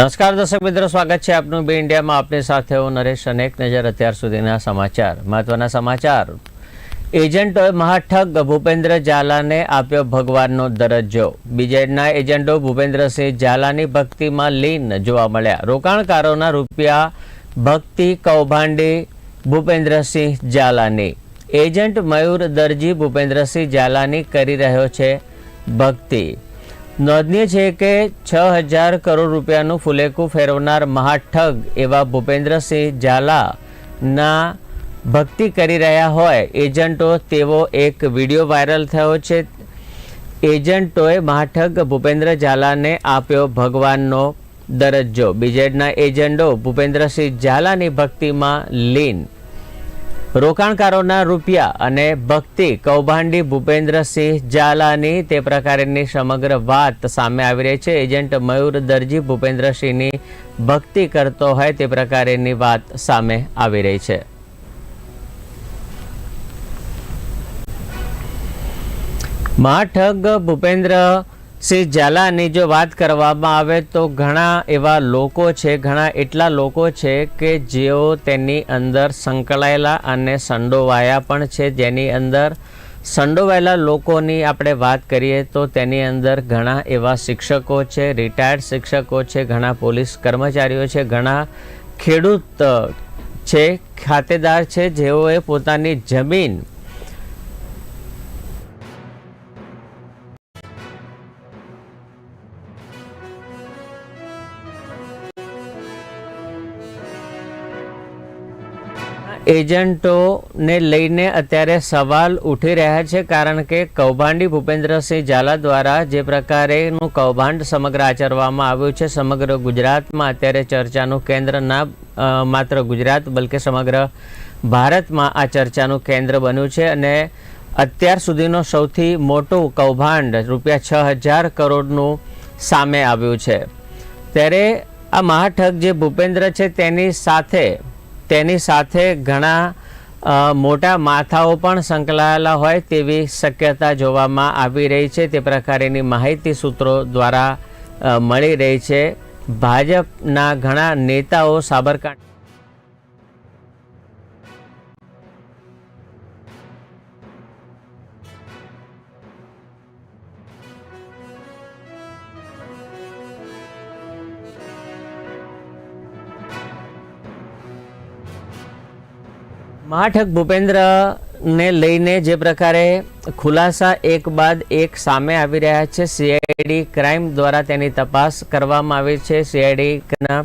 નમસ્કાર દર્શક મિત્રો, સ્વાગત છે આપનું બે ઇન્ડિયામાં. આપની સાથે હું નરેશ અનેક નજર અત્યાર સુધીના સમાચાર. મહત્વના સમાચાર. એજન્ટોએ મહાઠગ ભૂપેન્દ્ર ઝાલાને આપ્યો ભગવાનનો દરજ્જો. બીજેડના એજન્ટો ભૂપેન્દ્રસિંહ ઝાલાની ભક્તિમાં લીન જોવા મળ્યા. રોકાણકારોના રૂપિયા ભક્તિ કૌભાંડી ભૂપેન્દ્રસિંહ ઝાલાની. એજન્ટ મયુર દરજી ભૂપેન્દ્રસિંહ ઝાલાની કરી રહ્યો છે ભક્તિ. નોંધનીય છે કે છ હજાર કરોડ રૂપિયાનું ફુલેકું ફેરવનાર મહાઠગ એવા ભૂપેન્દ્રસિંહ ઝાલાના ભક્તિ કરી રહ્યા હોય એજન્ટો, તેવો એક વીડિયો વાયરલ થયો છે. એજન્ટોએ મહાઠગ ભૂપેન્દ્ર ઝાલાને આપ્યો ભગવાનનો દરજ્જો. બીજેડના એજન્ટો ભૂપેન્દ્રસિંહ ઝાલાની ભક્તિમાં લીન રોકાણકારોના રૂપિયા અને ભક્તિ કૌભાંડી ભૂપેન્દ્રસિંહ ઝાલાની તે પ્રકારની સમગ્ર વાત સામે આવી રહી છે. એજન્ટ મયુર દરજી ભૂપેન્દ્રસિંહની ભક્તિ કરતો હોય તે પ્રકારની વાત સામે આવી રહી છે. મહાઠગ ભૂપેન્દ્ર સિંહ ઝાલાની જો વાત કરવામાં આવે તો ઘણા એવા લોકો છે, ઘણા એટલા લોકો છે કે જેઓ તેની અંદર સંકળાયેલા અને સંડોવાયા પણ છે. જેની અંદર સંડોવાયેલા લોકોની આપણે વાત કરીએ તો તેની અંદર ઘણા એવા શિક્ષકો છે રિટાયર્ડ શિક્ષકો છે, ઘણા પોલીસ કર્મચારીઓ છે, ઘણા ખેડૂત છે, ખાતેદાર છે, જેઓએ પોતાની જમીન એજન્ટોને લઈને અત્યારે સવાલ ઉઠી રહ્યા છે, કારણ કે કૌભાંડી ભૂપેન્દ્રસિંહ ઝાલા દ્વારા જે પ્રકારેનું કૌભાંડ સમગ્ર આચરવામાં આવ્યું છે, સમગ્ર ગુજરાતમાં અત્યારે ચર્ચાનું કેન્દ્ર ના માત્ર ગુજરાત બલકે સમગ્ર ભારતમાં આ ચર્ચાનું કેન્દ્ર બન્યું છે અને અત્યાર સુધીનો સૌથી મોટું કૌભાંડ રૂપિયા છ હજાર કરોડનું સામે આવ્યું છે. ત્યારે આ મહાઠગ જે ભૂપેન્દ્ર છે, તેની સાથે તેની સાથે ઘણા મોટા માથાઓ પણ સંકળાયેલા હોય તેવી શક્યતા જોવામાં આવી રહી છે. તે પ્રકારેની માહિતી સૂત્રો દ્વારા મળી રહી છે. ભાજપના ઘણા નેતાઓ સાબરકાંઠા મહાઠગ ભૂપેન્દ્રને લઈને જે પ્રકારે ખુલાસા એક બાદ એક સામે આવી રહ્યા છે. સીઆઈડી ક્રાઇમ દ્વારા તેની તપાસ કરવામાં આવી છે. સીઆઈડીના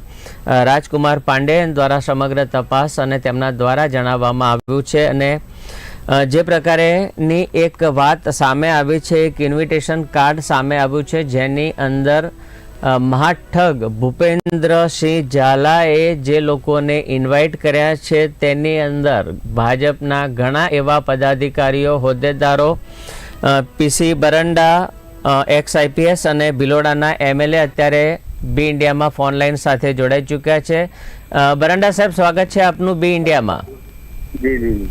રાજકુમાર પાંડે દ્વારા સમગ્ર તપાસ અને તેમના દ્વારા જણાવવામાં આવ્યું છે અને જે પ્રકારેની એક વાત સામે આવી છે, એક ઇન્વિટેશન કાર્ડ સામે આવ્યું છે, જેની અંદર મહાઠગ ભૂપેન્દ્રસિંહ ઝાલાએ જે લોકોને ઇન્વાઇટ કર્યા છે તેની અંદર ભાજપના ઘણા એવા પદાધિકારીઓ, હોદ્દેદારો પીસી બરંડા એક્સ આઈપીએસ અને ભિલોડાના એમએલએ અત્યારે બી ઇન્ડિયામાં ફોન લાઈન સાથે જોડાઈ ચૂક્યા છે. બરંડા સાહેબ, સ્વાગત છે આપનું બી ઇન્ડિયામાં. જી જી.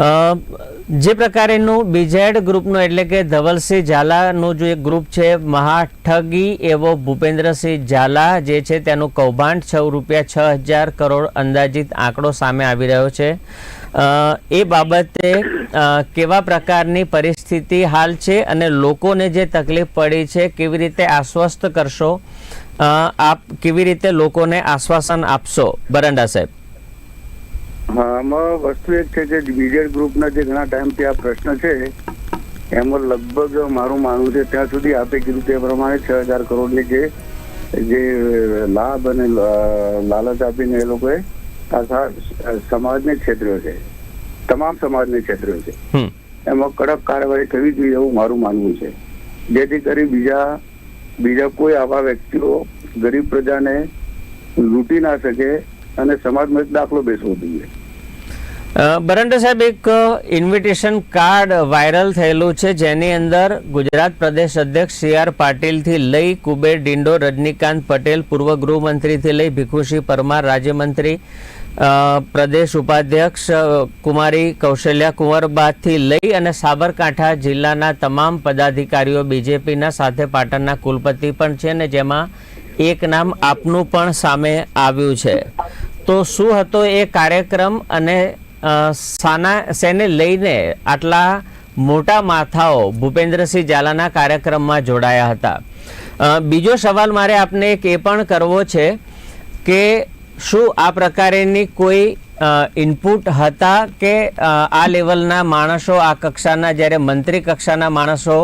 જે પ્રકારેનું બીજેડ ગ્રુપનું એટલે કે ધવલસિંહ ઝાલાનું જે ગ્રુપ છે, મહાઠગી એવો ભૂપેન્દ્રસિંહ ઝાલા જે છે તેનું કૌભાંડ છ રૂપિયા છ હજાર કરોડ અંદાજિત આંકડો સામે આવી રહ્યો છે. એ બાબતે કેવા પ્રકારની પરિસ્થિતિ હાલ છે અને લોકોને જે તકલીફ પડી છે કેવી રીતે આશ્વસ્ત કરશો? આપ કેવી રીતે લોકોને આશ્વાસન આપશો? બરંડા સાહેબ. હા આમાં વસ્તુ એક છે કે બીજેડ ગ્રુપના જે ઘણા ટાઈમથી આ પ્રશ્ન છે એમાં લગભગ મારું માનવું છે ત્યાં સુધી આપે કીધું તે પ્રમાણે છ હજાર કરોડની જે જે લાભ અને લાલચ આપીને એ લોકોએ આખા સમાજને છેતર્યો છે. તમામ સમાજને છેતર્યો છે. એમાં કડક કાર્યવાહી થવી જોઈએ એવું મારું માનવું છે. જેથી કરી બીજા બીજા કોઈ આવા વ્યક્તિઓ ગરીબ પ્રજાને લૂંટી ના શકે અને સમાજમાં દાખલો બેસવો જોઈએ. બરંડા સાહેબ, એક ઇન્વિટેશન કાર્ડ વાયરલ થયેલું છે. જેની અંદર ગુજરાત પ્રદેશ અધ્યક્ષ સી આર પાટીલથી લઈ કુબેર ડિંડો, રજનીકાંત પટેલ, પૂર્વ ગૃહમંત્રીથી લઈ ભીખુસિંહ પરમાર, રાજ્યમંત્રી પ્રદેશ ઉપાધ્યક્ષ કુમારી કૌશલ્યા કુંવરબાથી લઈ અને સાબરકાંઠા જિલ્લાના તમામ પદાધિકારીઓ, બીજેપીના સાથે પાટણના કુલપતિ પણ છે ને જેમાં એક નામ આપનું પણ સામે આવ્યું છે. તો શું હતો એ કાર્યક્રમ અને સાના શેને લઈને આટલા મોટા માથાઓ ભૂપેન્દ્રસિંહ ઝાલાના કાર્યક્રમમાં જોડાયા હતા. બીજો સવાલ મારે આપને એક એ પણ કરવો છે કે શું આ પ્રકારેની કોઈ ઇનપુટ હતા કે આ લેવલના માણસો આ કક્ષાના જ્યારે મંત્રી કક્ષાના માણસો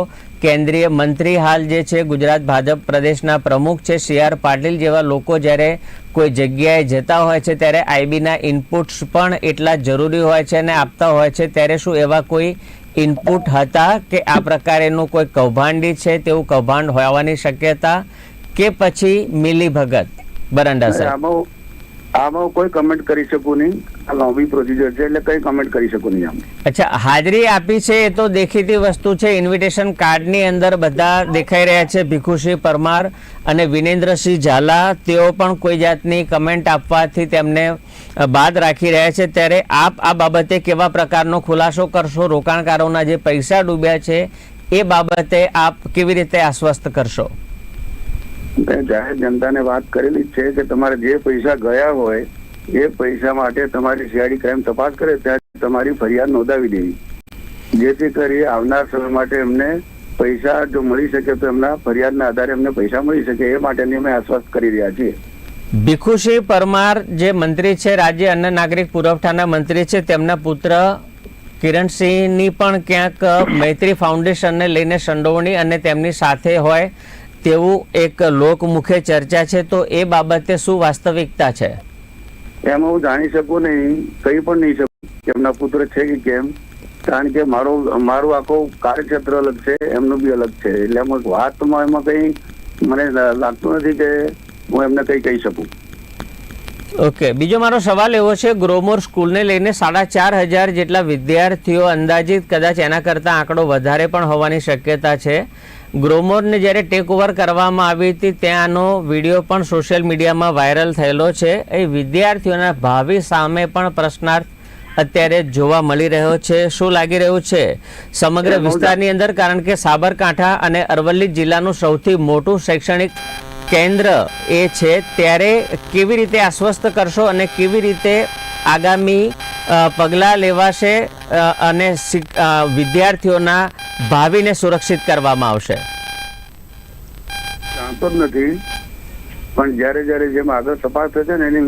કેન્દ્રીય મંત્રી હાલ જે છે ગુજરાત ભાજપ પ્રદેશના પ્રમુખ છે સી આર પાટીલ જેવા લોકો જ્યારે કોઈ જગ્યાએ જતા હોય છે ત્યારે આઈબીના ઇનપુટ્સ પણ એટલા જરૂરી હોય છે અને આપતા હોય છે. ત્યારે શું એવા કોઈ ઇનપુટ હતા કે આ પ્રકારેનું કોઈ કૌભાંડી છે તેવું કૌભાંડ હોવાની શક્યતા કે પછી મિલી ભગત બરંડા સાહેબ. આમાં કોઈ કમેન્ટ કરી શકું નહીં. આ લોબી પ્રોસિજર છે એટલે કઈ કમેન્ટ કરી શકું નહીં આમ. અચ્છા, હાજરી આપી છે એ તો દેખીતી વસ્તુ છે. ઇન્વિટેશન કાર્ડની અંદર બધા દેખાઈ રહ્યા છે. ભીખુસિંહ પરમાર અને વિનેન્દ્રસિંહ ઝાલા. તેઓ પણ કોઈ જાતની કમેન્ટ આપવાથી તેમને બાદ રાખી રહ્યા છે. ત્યારે આપ આ બાબતે કેવા પ્રકારનો ખુલાસો કરશો? રોકાણકારોના જે પૈસા ડૂબ્યા છે, એ બાબતે આપ કેવી રીતે આશ્વસ્ત કરશો? જાહેર જનતાને વાત કરેલી છે કે તમારે જે પૈસા ગયા હોય, એ પૈસા માટે તમારી સીઆઈડી ક્રાઇમ તપાસ કરે ત્યાં તમારી ફરિયાદ નોંધાવી દેવી. જેથી કરી આવનાર સમય માટે એમને પૈસા જો મળી શકે તો એમના ફરિયાદના આધારે એમને પૈસા મળી શકે, એ માટેની અમે આશ્વાસ કરી રહ્યા છીએ. ભીખુસિંહ પરમાર જે મંત્રી છે, રાજ્ય અન્ન નાગરિક પુરવઠાના મંત્રી છે, તેમના પુત્ર કિરણસિંહની પણ ક્યાંક મૈત્રી ફાઉન્ડેશનને લઈને સંડોવણી અને તેમની સાથે હોય તેવું એક લોકમુખે ચર્ચા છે, તો એ બાબતે શું વાસ્તવિકતા છે? એમાં હું જાણી શકું નહીં, કંઈ પણ નહીં શકું એમના પુત્ર છે કે કેમ. કારણ કે મારો, મારું આખું કાર્યક્ષેત્ર અલગ છે, એમનું બી અલગ છે. એટલે એમાં વાતમાં એમાં કઈ મને લાગતું નથી કે હું એમને કઈ કહી શકું. ઓકે બીજો મારો સવાલ એવો છે ગ્રોમોર સ્કૂલને લઈને સાડા ચાર હજાર જેટલા વિદ્યાર્થીઓ અંદાજિત કદાચ એના કરતાં આંકડો વધારે પણ હોવાની શક્યતા છે. ગ્રોમોરને જ્યારે ટેક ઓવર કરવામાં આવી હતી ત્યાંનો વીડિયો પણ સોશિયલ મીડિયામાં વાયરલ થયેલો છે. એ વિદ્યાર્થીઓના ભાવિ સામે પણ પ્રશ્નાર્થ અત્યારે જોવા મળી રહ્યો છે. શું લાગી રહ્યું છે? સમગ્ર વિસ્તારની અંદર કારણ કે સાબરકાંઠા અને અરવલ્લી જિલ્લાનું સૌથી મોટું શૈક્ષણિક કેન્દ્ર એ છે, ત્યારે કેવી રીતે આશ્વસ્ત કરશો અને કેવી રીતે આગામી પગલાં લેવાશે અને વિદ્યાર્થીઓના ભાવિને સુરક્ષિત કરવામાં આવશે? જાણતો જ નથી. પણ જ્યારે જ્યારે જેમ આગળ તપાસ થશે ને, એની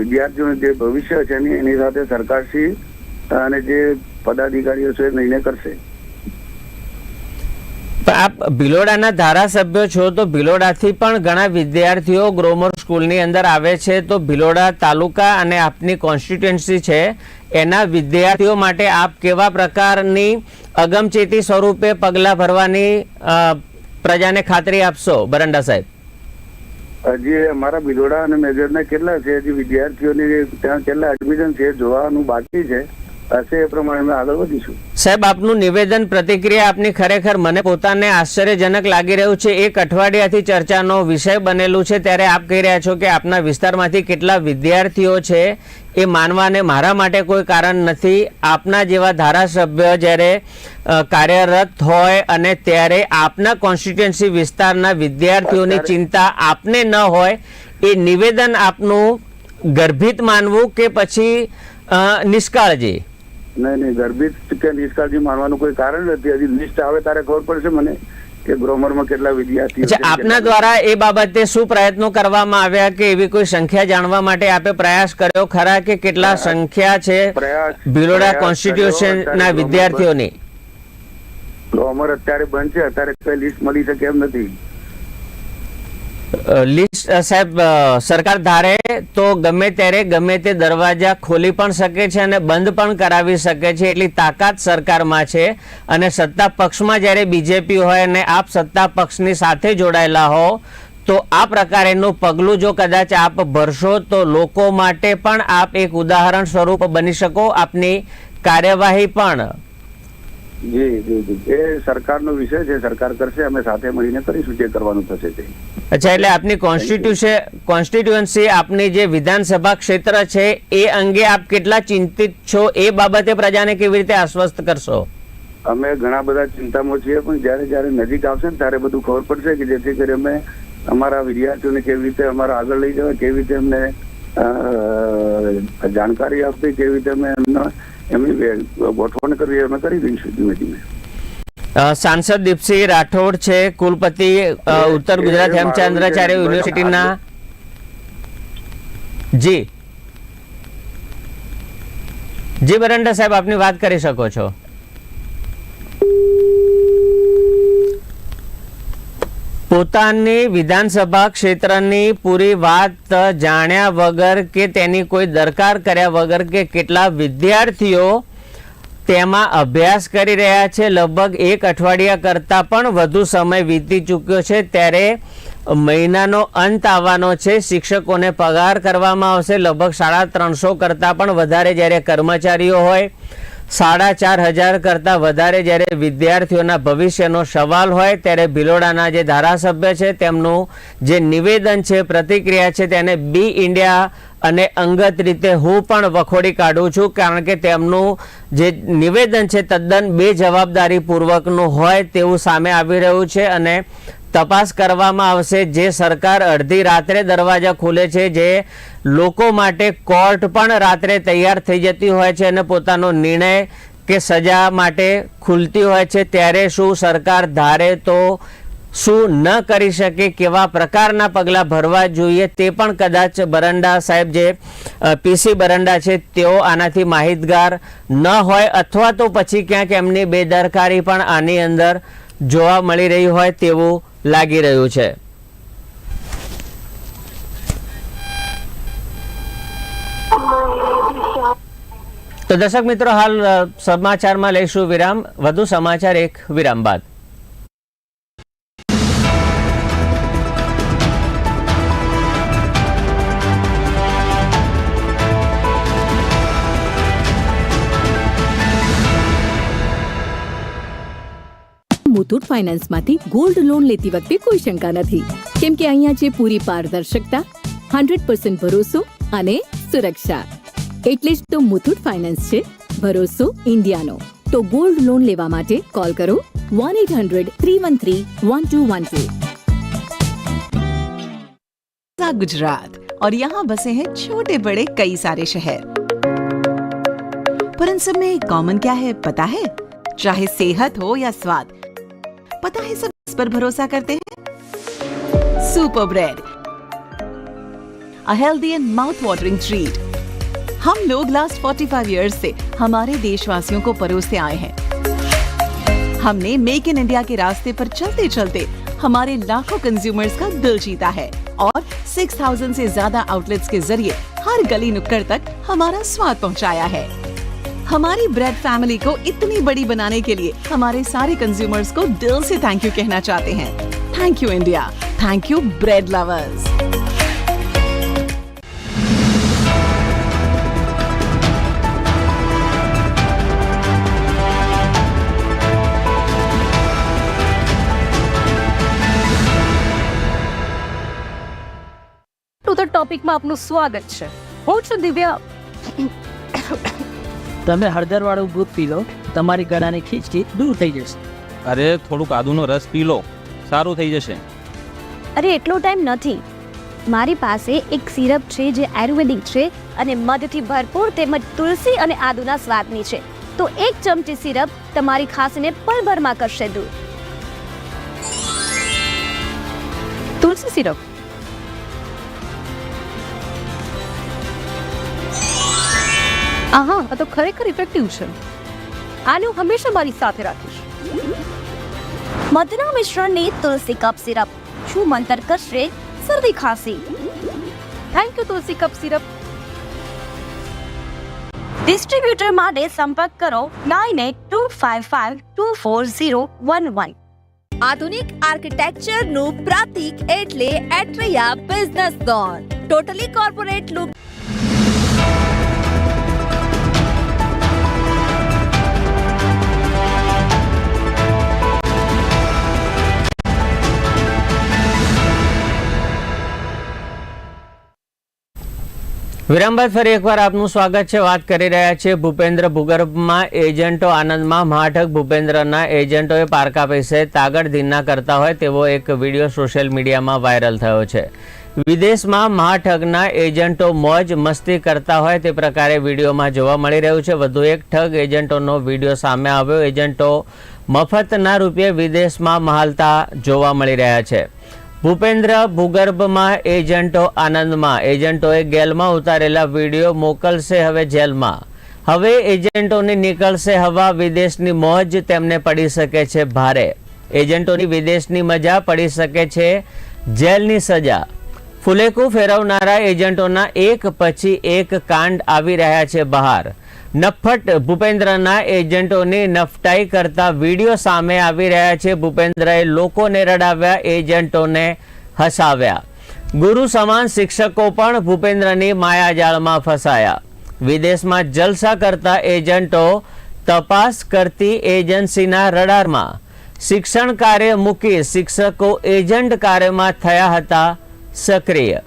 વિદ્યાર્થીઓનું જે ભવિષ્ય છે એની સાથે સરકારશ્રી અને જે પદાધિકારીઓ છે નિર્ણય કરશે. આપ ભિલોડાના ધારાસભ્ય છો તો ભિલોડાથી પણ ઘણા વિદ્યાર્થીઓ ગ્રોમર સ્કૂલની અંદર આવે છે. તો ભિલોડા તાલુકા અને આપની કોન્સ્ટિટ્યુન્સી છે. એના વિદ્યાર્થીઓ માટે આપ કેવા પ્રકારની અગમચેતી સ્વરૂપે પગલાં ભરવાની પ્રજાને ખાતરી આપશો, બરંડા સાહેબ? હજી અમારા ભિલોડા અને મેજરના કેટલા છે? હજી વિદ્યાર્થીઓની ત્યાં કેટલા એડમિશન છે, જોવાનું બાકી છે. હશે એ પ્રમાણે અમે આગળ વધીશું. સાહેબ આપનું નિવેદન પ્રતિક્રિયા આપની ખરેખર મને પોતાને આશ્ચર્યજનક લાગી રહ્યું છે. એક અઠવાડિયાથી ચર્ચાનો વિષય બનેલું છે. ત્યારે આપ કહી રહ્યા છો કે આપના વિસ્તારમાંથી કેટલા વિદ્યાર્થીઓ છે એ માનવાને મારા માટે કોઈ કારણ નથી. આપના જેવા ધારાસભ્ય જ્યારે કાર્યરત હોય અને ત્યારે આપના કોન્સ્ટિટ્યુન્સી વિસ્તારના વિદ્યાર્થીઓની ચિંતા આપને ન હોય એ નિવેદન આપનું ગર્ભિત માનવું કે પછી નિષ્કાળજી? નહીં નહીં ગર્ભિત કે નિષ્કાળજી માનવાનું કોઈ કારણ નથી હજી લિસ્ટ આવે તારે ખબર પડશે મને કે ગ્રોમરમાં કેટલા વિદ્યાર્થીઓ છે, આપના દ્વારા એ બાબતે શું પ્રયત્નો કરવામાં આવ્યા કે એવી કોઈ સંખ્યા જાણવા માટે આપે પ્રયાસ કર્યો ખરા કે કેટલા સંખ્યા છે ભિલોડા. કોન્સ્ટિટ્યુશનના વિદ્યાર્થીઓની ગ્રોમર અત્યારે બંધ છે અત્યારે કઈ લિસ્ટ મળી શકે એમ નથી લિસ્ટ સાહેબ સરકાર ધારે તો ગમે ત્યારે ગમે તે દરવાજા ખોલી પણ શકે છે અને બંધ પણ કરાવી શકે છે એટલી તાકાત સરકારમાં છે. અને સત્તા પક્ષમાં જ્યારે બીજેપી હોય અને આપ સત્તા પક્ષની સાથે જોડાયેલા હો, તો આ પ્રકારેનું પગલું જો કદાચ આપ ભરશો તો લોકો માટે પણ આપ એક ઉદાહરણ સ્વરૂપ બની શકો. આપની કાર્યવાહી પણ જી જી જી. એ સરકારનો વિષય છે. સરકાર કરશે. અમે સાથે મળીને કરીશું જે કરવાનું થશે તે. અચ્છા એટલે આપની કોન્સ્ટિટ્યુશન કોન્સ્ટિટ્યુઅન્સી આપની જે વિધાનસભા ક્ષેત્ર છે એ અંગે આપ કેટલા ચિંતિત છો? એ બાબતે પ્રજાને કેવી રીતે આશ્વસ્ત કરશો? અમે ઘણા બધા ચિંતામાં છીએ પણ જ્યારે જ્યારે નજીક આવશે ને ત્યારે બધું ખબર પડશે કે જેથી કરી અમે અમારા વિદ્યાર્થીઓને કેવી રીતે અમારા આગળ લઈ જવા કેવી રીતે અમને જાણકારી આપવી કેવી રીતે અમે એમનો એમની ગોઠવણ કરવી અમે કરી દઈશું ધીમે ધીમે. સાંસદ દીપસિંહ રાઠોડ છે કુલપતિ ઉત્તર ગુજરાત હેમચંદ્રાચાર્ય યુનિવર્સિટીના જી. જી બરંડા સાહેબ આપની વાત કરી શકો છો. પોતાની વિધાનસભા ક્ષેત્રની પૂરી વાત જાણ્યા વગર કે તેની કોઈ દરકાર કર્યા વગર કે કેટલા વિદ્યાર્થીઓ તેમાં અભ્યાસ કરી રહ્યા છે. લગભગ એક અઠવાડિયા કરતાં પણ વધુ સમય વીતી ચૂક્યો છે. ત્યારે મહિનાનો અંત આવવાનો છે. શિક્ષકોને પગાર કરવામાં આવશે. લગભગ સાડા ત્રણસો કરતાં પણ વધારે જ્યારે કર્મચારીઓ હોય સાડા ચાર હજાર કરતાં વધારે જ્યારે વિદ્યાર્થીઓના ભવિષ્યનો સવાલ હોય ત્યારે ભિલોડાના જે ધારાસભ્ય છે તેમનું જે નિવેદન છે, પ્રતિક્રિયા છે તેને બી ઇન્ડિયા અને અંગત રીતે હું પણ વખોડી કાઢું છું કારણ કે તેમનું જે નિવેદન છે તદ્દન બે જવાબદારીપૂર્વકનું હોય તેવું સામે આવી રહ્યું છે અને તપાસ કરવામાં આવશે. જે સરકાર અડધી રાત્રે દરવાજા ખોલે છે, જે લોકો માટે કોર્ટ પણ રાત્રે તૈયાર થઈ જતી હોય છે અને પોતાનો નિર્ણય કે સજા માટે ખુલતી હોય છે. ત્યારે શું સરકાર ધારે તો શું ન કરી શકે, કેવા પ્રકારના પગલાં ભરવા જોઈએ તે પણ કદાચ બરંડા સાહેબ જે પીસી બરંડા છે તેઓ આનાથી માહિતગાર ન હોય અથવા તો પછી ક્યાંક એમની બેદરકારી પણ આની અંદર જોવા મળી રહી હોય તેવું લાગી રહ્યું છે. તો દર્શક મિત્રો, હાલ સમાચારમાં લઈશું વિરામ. વધુ સમાચાર, એક વિરામ બાદ. મુથુટ ફાઇનાન્સમાંથી ગોલ્ડ લોન લેતી વખતે કોઈ શંકા નથી કેમ કે અહીંયા છે પૂરી પારદર્શકતા હંડ્રેડ પર્સન્ટ ભરોસો અને સુરક્ષા એટલે જ તો મુથુટ ફાઇનાન્સ છે ભરોસો ઇન્ડિયાનો તો ગોલ્ડ લોન લેવા માટે કોલ કરો one eight hundred three one three one two one two सा गुजरात और यहाँ बसे हैं छोटे बड़े कई सारे शहर पर इन सब में कॉमन क्या है पता है चाहे सेहत हो या स्वाद पता है सब इस पर भरोसा करते हैं? Super bread a healthy and mouth watering treat हम लोग लास्ट 45 इयर्स से हमारे देशवासियों को परोसते आए हैं। हमने मेक इन इंडिया के रास्ते पर चलते चलते हमारे लाखों कंज्यूमर्स का दिल जीता है और 6000 से ज़्यादा आउटलेट्स के ज़रिए हर गली नुक्कड़ तक हमारा स्वाद पहुँचाया है। हमारी ब्रेड फैमिली को इतनी बड़ी बनाने के लिए हमारे सारे कंज्यूमर्स को दिल से थैंक यू कहना चाहते हैं thank you India thank you bread lovers to the ટોપિકમાં આપનું સ્વાગત છે હું છું દિવ્યા તમે હળદરવાળું દૂધ પી લો તમારી ગળાની ખીચકી દૂર થઈ જશે. અરે થોડુંક આદુનો રસ પી લો. સારું થઈ જશે. અરે એટલો ટાઈમ નથી. મારી પાસે એક સિરપ છે જે આયુર્વેદિક છે અને મધથી ભરપૂર તેમજ તુલસી અને આદુના સ્વાદની છે. તો એક ચમચી સિરપ તમારી ખાંસીને પલભરમાં કરશે દૂર તુલસી સિરપ? આહા આ તો ખરેખર ઇફેક્ટિવ છે. આને હું હંમેશા મારી સાથે રાખીશ. મધના મિશ્રણની તુલસી કપ સિરપ. શું મંતર કરશે? શરદી ખાંસી. Thank you Tulsi cough syrup. Distributor માટે સંપર્ક કરો nine eight two five five two four zero one one. આધુનિક આર્કિટેક્ચરનું પ્રતીક એટલે Atria business zone totally corporate look વિરામ ફરી એકવાર આપનું સ્વાગત છે. વાત કરી રહ્યા છે ભૂપેન્દ્ર ભૂગર્ભમાં એજન્ટો આનંદમાં. મહાઠગ ભૂપેન્દ્રના એજન્ટોએ પારકા પૈસે તાગડ ધીના કરતા હોય તેવો એક વીડિયો સોશિયલ મીડિયામાં વાયરલ થયો છે. વિદેશમાં મહાઠગના એજન્ટો મોજ મસ્તી કરતા હોય તે પ્રકારે વિડીયોમાં જોવા મળી રહ્યું છે. વધુ એક ઠગ એજન્ટોનો વીડિયો સામે આવ્યો. એજન્ટો મફતના રૂપિયે વિદેશમાં મહાલતા જોવા મળી રહ્યા છે. ભૂપેન્દ્ર ભૂગર્ભમાં એજન્ટો આનંદમાં. એજન્ટોએ ગેલમાં ઉતારેલા વીડિયો મોકલશે હવે જેલમાં. હવે એજન્ટોની નીકળશે હવા, વિદેશની મોજ, તેમને પડી શકે છે ભારે. એજન્ટોની વિદેશની મજા પડી શકે છે જેલની સજા. ફુલેકું ફેરવનારા એજન્ટોના એક પછી એક કાંડ આવી રહ્યા છે બહાર. નફ્ફટ ભૂપેન્દ્રના એજન્ટોની નફટાઈ કરતા વીડિયો સામે આવી રહ્યા છે. ભૂપેન્દ્રએ લોકોને રડાવ્યા, એજન્ટોને હસાવ્યા. ગુરુ સમાન શિક્ષકો પણ ભૂપેન્દ્રની માયાજાળમાં ફસાયા. વિદેશમાં જલસા કરતા એજન્ટો તપાસ કરતી એજન્સીના રડારમાં. શિક્ષણ કાર્ય મૂકી શિક્ષકો એજન્ટ કાર્યમાં થયા હતા સક્રિય.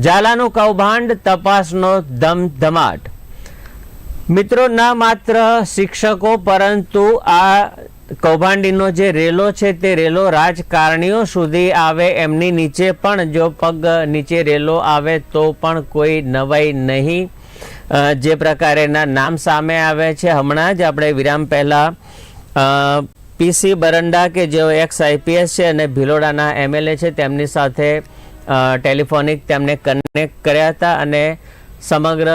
ઝાલાનું કૌભાંડ તપાસનો ધમધમાટ મિત્રો, ના માત્ર શિક્ષકો, પરંતુ આ કૌભાંડીનો જે રેલો છે તે રેલો રાજકારણીઓ સુધી આવે, એમની નીચે પણ જો પગ નીચે રેલો આવે, તો પણ કોઈ નવાઈ નહીં. જે પ્રકારેના નામ સામે આવે છે. હમણાં જ આપણે વિરામ પહેલાં પીસી બરંડા કે જેઓ એક્સ આઈપીએસ છે અને ભિલોડાના એમએલએ છે, તેમની સાથે ટેલિફોનિક તેમને કનેક્ટ કર્યા હતા અને સમગ્ર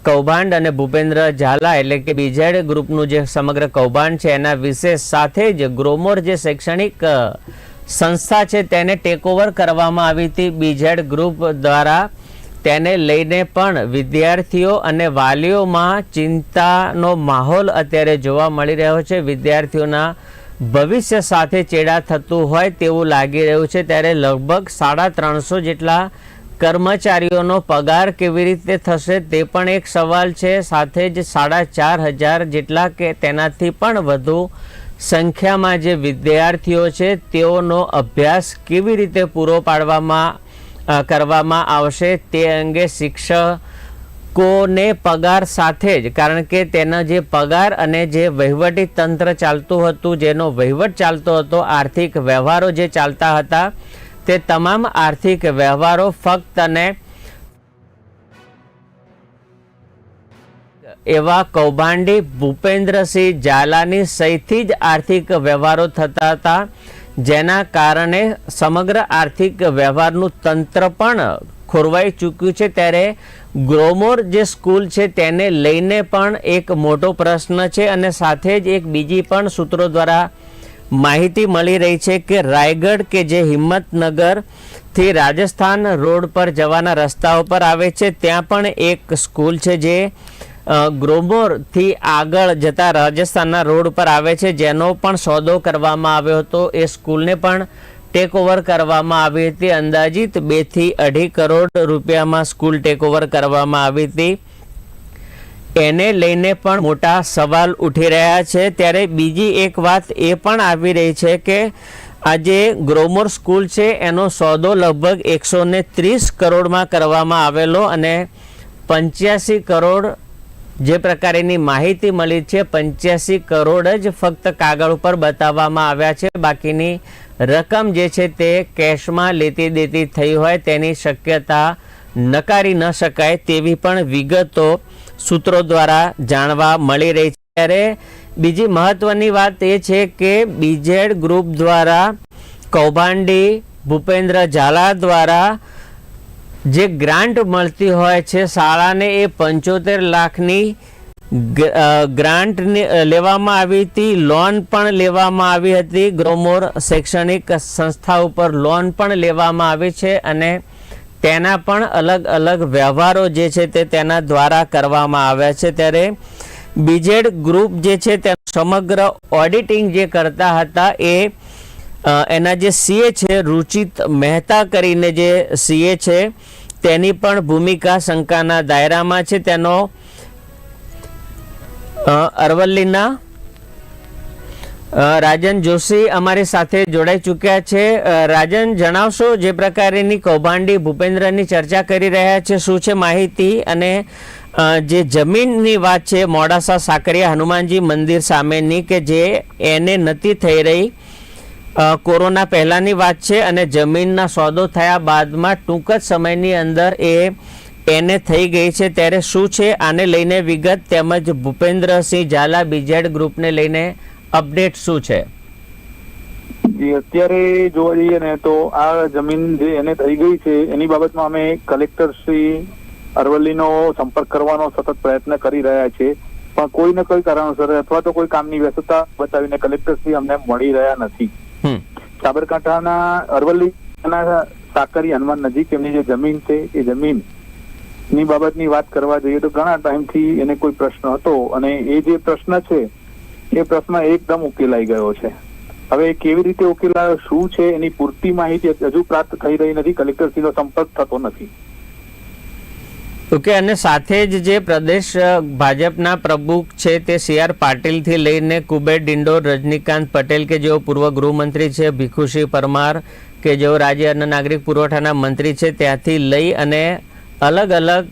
કૌભાંડ અને ભૂપેન્દ્ર ઝાલા એટલે કે બીજેડ ગ્રુપનું જે સમગ્ર કૌભાંડ છે, એના વિશે સાથે જ ગ્રોમોર જે શૈક્ષણિક સંસ્થા છે, તેને ટેકઓવર કરવામાં આવી હતી. બીજેડ ગ્રુપ દ્વારા તેને લઈને પણ વિદ્યાર્થીઓ અને વાલીઓમાં ચિંતાનો માહોલ અત્યારે જોવા મળી રહ્યો છે. વિદ્યાર્થીઓના ભવિષ્ય સાથે ચેડા થતું હોય તેવું લાગી રહ્યું છે. ત્યારે લગભગ સાડા ત્રણસો જેટલા કર્મચારીઓનો પગાર કેવી રીતે થશે તે પણ એક સવાલ છે. સાથે જ સાડા ચાર હજાર જેટલા કે તેનાથી પણ વધુ સંખ્યામાં જે વિદ્યાર્થીઓ છે, તેઓનો અભ્યાસ કેવી રીતે પૂરો પાડવામાં કરવામાં આવશે તે અંગે શિક્ષકોને પગાર સાથે જ, કારણ કે તેના જે પગાર અને જે વહીવટી તંત્ર ચાલતું હતું, જેનો વહીવટ ચાલતો હતો, આર્થિક વ્યવહારો જે ચાલતા હતા તે તમામ આર્થિક વ્યવહારો ફક્ત અને એવા કૌભાંડી ભૂપેન્દ્રસિંહ ઝાલાની સહીથી જ આર્થિક વ્યવહારો થતા હતા, જેના કારણે સમગ્ર આર્થિક વ્યવહારનું તંત્ર પણ ખોરવાઈ ચૂક્યું છે. ત્યારે ગ્રોમોર જે સ્કૂલ છે તેને લઈને પણ એક મોટો પ્રશ્ન છે અને સાથે જ એક બીજી પણ સૂત્રો દ્વારા માહિતી મળી રહી છે કે રાયગઢ કે જે હિંમતનગરથી રાજસ્થાન રોડ પર જવાના રસ્તાઓ પર આવે છે, ત્યાં પણ એક સ્કૂલ છે જે ગ્રોમોરથી આગળ જતા રાજસ્થાનના રોડ પર આવે છે, જેનો પણ સોદો કરવામાં આવ્યો હતો. એ સ્કૂલને પણ ટેક ઓવર કરવામાં આવી હતી. અંદાજિત બેથી અઢી કરોડ રૂપિયામાં સ્કૂલ ટેક ઓવર કરવામાં આવી હતી. એને લઈને પણ મોટા સવાલ ઉઠી રહ્યા છે. ત્યારે બીજી એક વાત એ પણ આવી રહી છે કે આજે ગ્રોમર સ્કૂલ છે, એનો સોદો લગભગ એકસો ને ત્રીસ કરોડમાં કરવામાં આવેલો અને પંચ્યાસી કરોડ જે પ્રકારેની માહિતી મળી છે, પંચ્યાસી કરોડ જ ફક્ત કાગળ ઉપર બતાવવામાં આવ્યા છે. બાકીની રકમ જે છે તે કેશમાં લેતી દેતી થઈ હોય તેની શક્યતા નકારી ન શકાય તેવી પણ વિગતો સૂત્રો દ્વારા જાણવા મળી રહી છે. ત્યારે બીજી મહત્વની વાત એ છે કે બીજેડ ગ્રુપ દ્વારા કૌભાંડી ભૂપેન્દ્ર ઝાલા દ્વારા જે ગ્રાન્ટ મળતી હોય છે, શાળાને એ પંચોતેર લાખની ગ્રાન્ટ લેવામાં આવી હતી. લોન પણ લેવામાં આવી હતી. ગ્રોમોર શૈક્ષણિક સંસ્થા ઉપર લોન પણ લેવામાં આવી છે અને તેના પણ અલગ અલગ વ્યવહારો જે છે તે તેના દ્વારા કરવામાં આવ્યા છે. ત્યારે બીજેડ ગ્રુપ જે છે તે સમગ્ર ઓડિટિંગ જે કરતા હતા એ એના જે સીએ છે, રુચિત મહેતા કરીને જે સીએ છે, તેની પણ ભૂમિકા શંકાના દાયરામાં છે. તેનો અરવલ્લીના રાજન જોશી અમારી સાથે જોડાઈ ચૂક્યા છે. રાજન, જણાવશો જે પ્રકારેની કૌભાંડી ભૂપેન્દ્રની ચર્ચા કરી રહ્યા છે, શું છે માહિતી? અને જે જમીનની વાત છે, મોડાસા સાકરિયા હનુમાનજી મંદિર સામેની કે જે એને નથી થઈ રહી કોરોના પહેલાંની વાત છે અને જમીનના સોદો થયા બાદમાં ટૂંક જ સમયની અંદર એ એને થઈ ગઈ છે. ત્યારે શું છે? આને લઈને વિગત તેમજ ભૂપેન્દ્રસિંહ ઝાલા બીજેડ ગ્રુપને લઈને અપડેટ શું છે? અત્યારે જોવા જઈએ ને તો આ જમીન જે એને થઈ ગઈ છે એની બાબતમાં અમે કલેક્ટર શ્રી અરવલ્લીનો સંપર્ક કરવાનો સતત પ્રયત્ન કરી રહ્યા છે. પણ કોઈ ને કોઈ કારણોસર અથવા તો કોઈ કામની વ્યસ્તતા બતાવીને કલેક્ટર શ્રી અમને મળી રહ્યા નથી. સાબરકાંઠાના અરવલ્લીના સાકરી હનુમાન નજીક એમની જે જમીન છે એ જમીનની બાબતની વાત કરવા જઈએ તો ઘણા ટાઈમથી એને કોઈ પ્રશ્ન હતો અને એ જે પ્રશ્ન છે એ પ્રશ્ન એકદમ ઉકેલાઈ ગયો છે. હવે કેવી રીતે ઉકેલાયો, શું છે, એની પૂરતી માહિતી હજુ પ્રાપ્ત થઈ રહી નથી, કલેક્ટરશ્રીનો સંપર્ક થતો નથી. ઓકે, અને સાથે જ જે પ્રદેશ ભાજપના પ્રમુખ છે તે સી આર પાટીલથી લઈને કુબેર ડિંડોર, રજનીકાંત પટેલ કે જેઓ પૂર્વ ગૃહમંત્રી છે ભીખુસિંહ પરમાર કે જેઓ રાજ્ય અન્ન નાગરિક પુરવઠાના મંત્રી છે, ત્યાંથી લઈ અને અલગ અલગ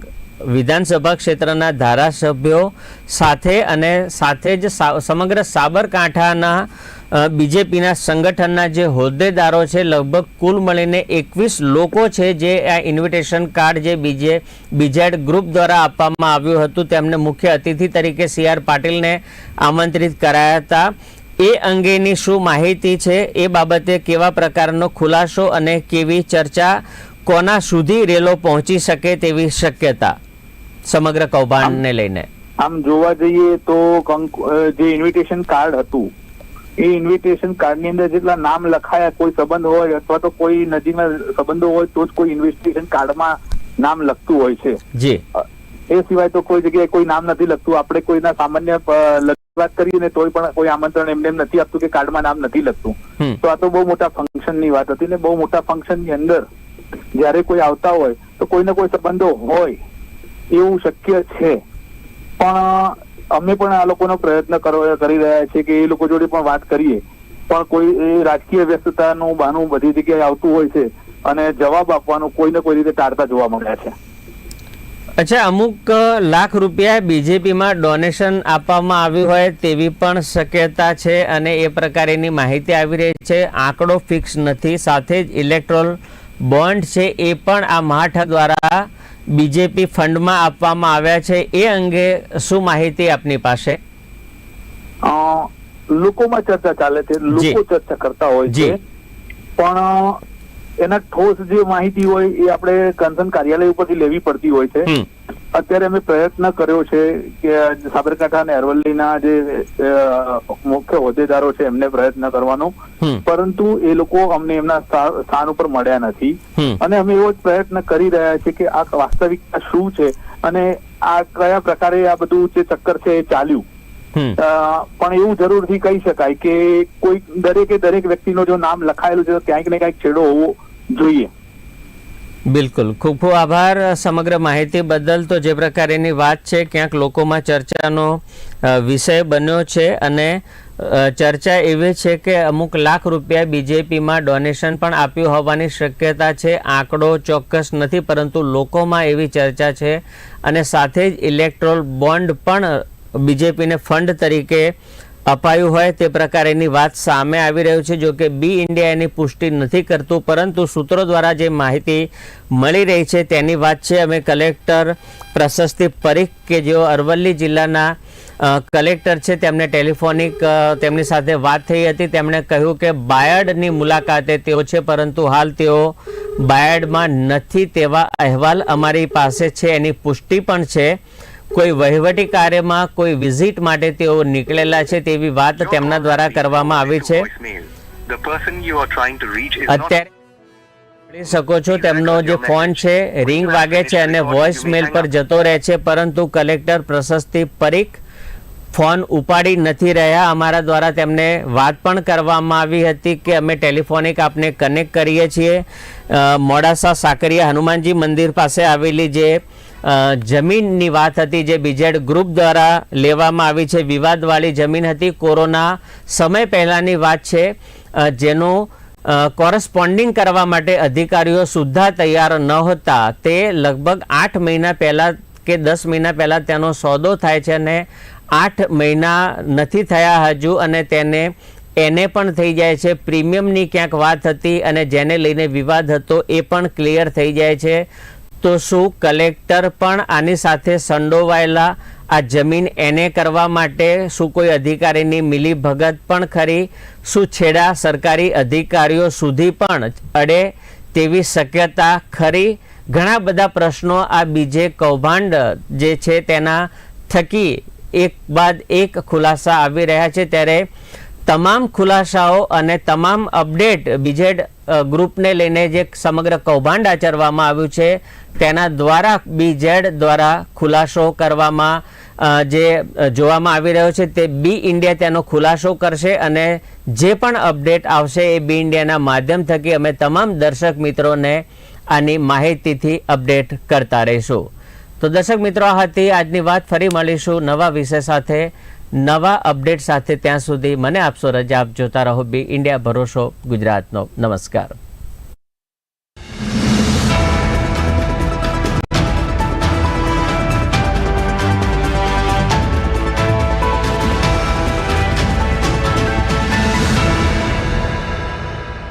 વિધાનસભા ક્ષેત્રના ધારાસભ્યો સાથે અને સાથે જ સમગ્ર સાબરકાંઠાના બીજેપીના સંગઠનના જે હોદ્દેદારો છે, લગભગ કુલ મળીને એકવીસ લોકો છે જે આ ઇન્વિટેશન કાર્ડ જે બીજે, બીજેડ ગ્રુપ દ્વારા આપવામાં આવ્યું હતું, તેમને મુખ્ય અતિથિ તરીકે સી આર પાટીલને આમંત્રિત કરાયા હતા. એ અંગેની શું માહિતી છે? એ બાબતે કેવા પ્રકારનો ખુલાસો અને કેવી ચર્ચા કોના સુધી રેલો પહોંચી શકે તેવી શક્યતા? સમગ્ર કૌભાંડને લઈને. આમ જોવા જઈએ તો જે ઇન્વિટેશન કાર્ડ હતું એ ઇન્વિટેશન કાર્ડની અંદર જેટલા નામ લખાયા કોઈ સંબંધ હોય અથવા તો કોઈ નજીકના સંબંધો હોય તો જ કોઈ ઇન્વિટેશન કાર્ડમાં નામ લખતું હોય છે. જી. એ સિવાય તો કોઈ જગ્યાએ કોઈ નામ નથી લખતું. આપણે કોઈના સામાન્ય વાત કરીએ ને તોય પણ કોઈ આમંત્રણ એમને એમ નથી આપતું કે કાર્ડમાં નામ નથી લખતું. તો આ તો બહુ મોટા ફંક્શનની વાત હતી ને બહુ મોટા ફંક્શનની અંદર જ્યારે કોઈ આવતા હોય તો કોઈને કોઈ સંબંધો હોય એવું શક્ય છે. પણ અમે પણ આ લોકોનો પ્રયત્ન કરી રહ્યા છીએ કે એ લોકો જોડે પણ વાત કરીએ. પણ કોઈ એ રાજકીય વ્યસ્તતાનું બહાનું બધી જગ્યાએ આવતું હોય છે અને જવાબ આપવાનું કોઈને કોઈ રીતે ટાળતા જોવા મળ્યા છે. અચ્છા, અમુક લાખ રૂપિયા બીજેપીમાં ડોનેશન આપવામાં આવ્યું હોય તેવી પણ શક્યતા છે અને એ પ્રકારેની માહિતી આવી રહી છે. આંકડો ફિક્સ નથી, સાથે જ ઇલેક્ટ્રોલ બોન્ડ છે એ પણ આ મહાઠ દ્વારા બીજેપી ફંડમાં આપવામાં આવ્યા છે એ અંગે શું માહિતી આપની પાસે? લોકોમાં ચર્ચા ચાલે છે લોકો ચર્ચા કરતા હોય છે પણ એના ઠોસ જે માહિતી હોય એ આપણે કન્સર્ન કાર્યાલય ઉપરથી લેવી પડતી હોય છે. અત્યારે અમે પ્રયત્ન કર્યો છે કે સાબરકાંઠા અને અરવલ્લીના જે મુખ્ય હોદ્દેદારો છે એમને પ્રયત્ન કરવાનો. પરંતુ એ લોકો અમને એમના સ્થાન ઉપર મળ્યા નથી. અને અમે એવો જ પ્રયત્ન કરી રહ્યા છીએ કે આ વાસ્તવિકતા શું છે અને આ કયા પ્રકારે આ બધું જે ચક્કર છે એ ચાલ્યું. પણ એવું જરૂરથી કહી શકાય કે કોઈ દરેકે દરેક વ્યક્તિનો જો નામ લખાયેલું છે તો ક્યાંક ને ક્યાંક છેડો હોવો જોઈએ. બિલકુલ. ખૂબ ખૂબ આભાર. સમગ્ર માહિતી બદલ તો જે પ્રકારેની વાત છે, ક્યાંક લોકોમાં ચર્ચાનો વિષય બન્યો છે અને ચર્ચા એવી છે કે અમુક લાખ રૂપિયા બીજેપીમાં ડોનેશન પણ આપ્યું હોવાની શક્યતા છે. આંકડો ચોક્કસ નથી, પરંતુ લોકોમાં એવી ચર્ચા છે અને સાથે જ ઇલેક્ટ્રોલ બોન્ડ પણ બીજેપીને ફંડ તરીકે અપાયું હોય તે પ્રકારેની વાત સામે આવી રહ્યું છે જો કે બી ઇન્ડિયા એની પુષ્ટિ નથી કરતું, પરંતુ સૂત્રો દ્વારા જે માહિતી મળી રહી છે તેની વાત છે. અમે કલેક્ટર પ્રશસ્તિ પરીખ કે જેઓ અરવલ્લી જિલ્લાના કલેક્ટર છે, તેમને ટેલિફોનિક તેમની સાથે વાત થઈ હતી. તેમણે કહ્યું કે બાયડની મુલાકાતે તેઓ છે, પરંતુ હાલ તેઓ બાયડમાં નથી તેવા અહેવાલ અમારી પાસે છે. એની પુષ્ટિ પણ છે. કોઈ વહીવટી કાર્યમાં કોઈ વિઝિટ માટે તેઓ નીકળેલા છે તેવી વાત તેમના દ્વારા કરવામાં આવી છે. અત્યારે સાંભળી શકો છો તેમનો જે ફોન છે રિંગ વાગે છે અને વોઇસ મેલ પર જતો રહે છે પરંતુ કલેક્ટર પ્રશસ્તિ પરીખ ફોન ઉપાડી નથી રહ્યા. અમારા દ્વારા તેમને વાત પણ કરવામાં આવી હતી કે અમે ટેલિફોનિક આપને કનેક્ટ કરીએ છીએ. મોડાસા સાકરિયા હનુમાનજી મંદિર પાસે આવેલી જે જમીનની વાત હતી જે બીજેડ ગ્રુપ દ્વારા લેવામાં આવી છે. વિવાદવાળી જમીન હતી. કોરોના સમય પહેલાંની વાત છે. જેનું કોરસ્પોન્ડિંગ કરવા માટે અધિકારીઓ સુદ્ધા તૈયાર ન હતા. તે લગભગ આઠ મહિના પહેલાં કે દસ મહિના પહેલાં તેનો સોદો થાય છે અને આઠ મહિના નથી થયા હજુ અને તેને, એને પણ થઈ જાય છે. પ્રીમિયમની ક્યાંક વાત હતી અને જેને લઈને વિવાદ હતો એ પણ ક્લિયર થઈ જાય છે. તો શું કલેક્ટર પણ આની સાથે સંડોવાયેલા? આ જમીન એને કરવા માટે શું કોઈ અધિકારીની મિલીભગત પણ ખરી? શું છેડા સરકારી અધિકારીઓ સુધી પણ અડે તેવી શક્યતા ખરી? ઘણા બધા પ્રશ્નો આ બીજે કૌભાંડ જે છે તેના થકી એક બાદ એક ખુલાસા આવી રહ્યા છે. ત્યારે તમામ ખુલાસાઓ અને તમામ અપડેટ બીજેડ ગ્રુપને લઈને જે સમગ્ર કૌભાંડ આચરવામાં આવ્યું છે, તેના દ્વારા બીજેડ દ્વારા ખુલાસો કરવામાં જે જોવામાં આવી રહ્યો છે તે બી ઇન્ડિયા તેનો ખુલાસો કરશે અને જે પણ અપડેટ આવશે એ બી ઇન્ડિયાના માધ્યમ થકી અમે તમામ દર્શક મિત્રોને આની માહિતીથી અપડેટ કરતા રહીશું. તો દર્શક મિત્રો, આ હતી આજની વાત. ફરી મળીશું નવા વિષય સાથે. નવા અપડેટ સાથે ત્યાં સુધી મને આપશો રજા, આપ જોતા રહો બી ઇન્ડિયા ભરોસો ગુજરાતનો. નમસ્કાર.